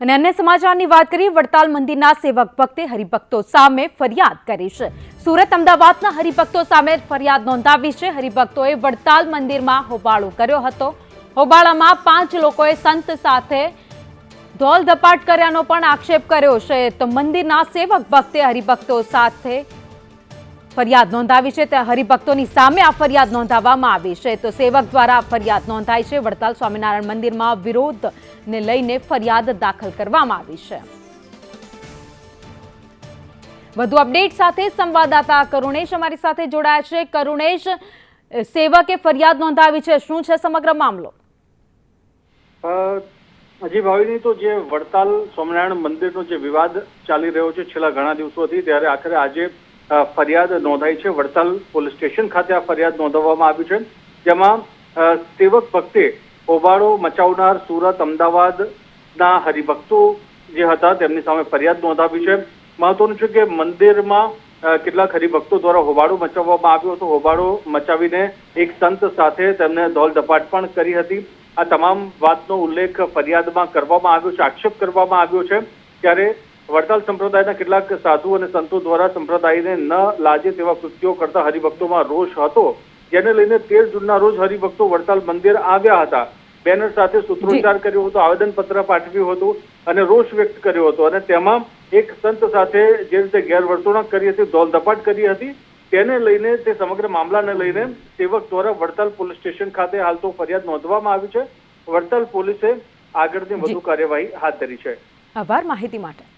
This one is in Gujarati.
અને અન્ય સમાચારની વાત કરીએ, વડતાલ મંદિરના સેવક ભક્તે હરિભક્તો સામે ફરિયાદ કરી છે. સુરત, અમદાવાદના હરિભક્તો સામે ફરિયાદ નોંધાવી છે. હરિભક્તોએ વડતાલ મંદિરમાં હોબાળો કર્યો હતો. હોબાળામાં પાંચ લોકોએ સંત સાથે ધોલ ધપાટ કર્યાનો પણ આક્ષેપ કર્યો છે. તો મંદિરના સેવક ભક્તે હરિભક્તો સાથે ફરિયાદ નોંધાવી છે તે હરિભક્તોની સામે આ ફરિયાદ નોંધાવવામાં આવી છે. તો સેવક દ્વારા ફરિયાદ નોંધાઈ છે. વડતાલ સ્વામિનારાયણ મંદિરમાં વિરોધને લઈને ફરિયાદ દાખલ કરવામાં આવી છે. વધુ અપડેટ સાથે સંવાદદાતા કરુણેશ અમારી સાથે જોડાયા છે. કરુણેશ, સેવકે ફરિયાદ નોંધાવી છે. શું છે સમગ્ર મામલો? હજી ભાવિની તો જે વડતાલ સ્વામિનારાયણ મંદિરનો જે વિવાદ ચાલી રહ્યો છે, છેલ્લા ઘણા દિવસોથી, ત્યારે આખરે આજે ફરિયાદ નોંધાઈ છે. વડતાલ પોલીસ સ્ટેશન ખાતે આ ફરિયાદ નોંધાવવામાં આવી છે. જેમાં સેવક ભક્તે હોબાળો મચાવનાર સુરત અમદાવાદના હરિભક્તો જે હતા તેમની સામે ફરિયાદ નોંધાવી છે. મહત્વનું છે કે મંદિરમાં કેટલાક હરિભક્તો દ્વારા હોબાળો મચાવવામાં આવ્યો હતો. હોબાળો મચાવીને એક સંત સાથે તેમને ધોલ ધપાટ પણ કરી હતી. આ તમામ વાતનો ઉલ્લેખ ફરિયાદમાં કરવામાં આવ્યો છે, આક્ષેપ કરવામાં આવ્યો છે. ત્યારે વડતાલ સંપ્રદાયના કેટલાક સાધુ અને સંતો દ્વારા સંપ્રદાયને ન લાજે તેવા કૃત્યો કરતા હરિભક્તોમાં રોષ હતો. જેને લઈને તેર જૂનના રોજ હરિભક્તો વડતાલ મંદિર આવ્યા હતા. બેનર સાથે સૂત્રોચ્ચાર કર્યો હતો આવેદનપત્ર પાઠવ્યું હતું અને રોષ વ્યક્ત કર્યો હતો અને તેમાં એક સંત સાથે જે રીતે ગેરવર્તણૂક કરી હતી ધોલધપાટ કરી હતી તેને લઈને તે સમગ્ર મામલાને લઈને સેવક દ્વારા વડતાલ પોલીસ સ્ટેશન ખાતે હાલ તો ફરિયાદ નોંધવામાં આવી છે. વડતાલ પોલીસે આગળની વધુ કાર્યવાહી હાથ ધરી છે. આભાર માહિતી માટે.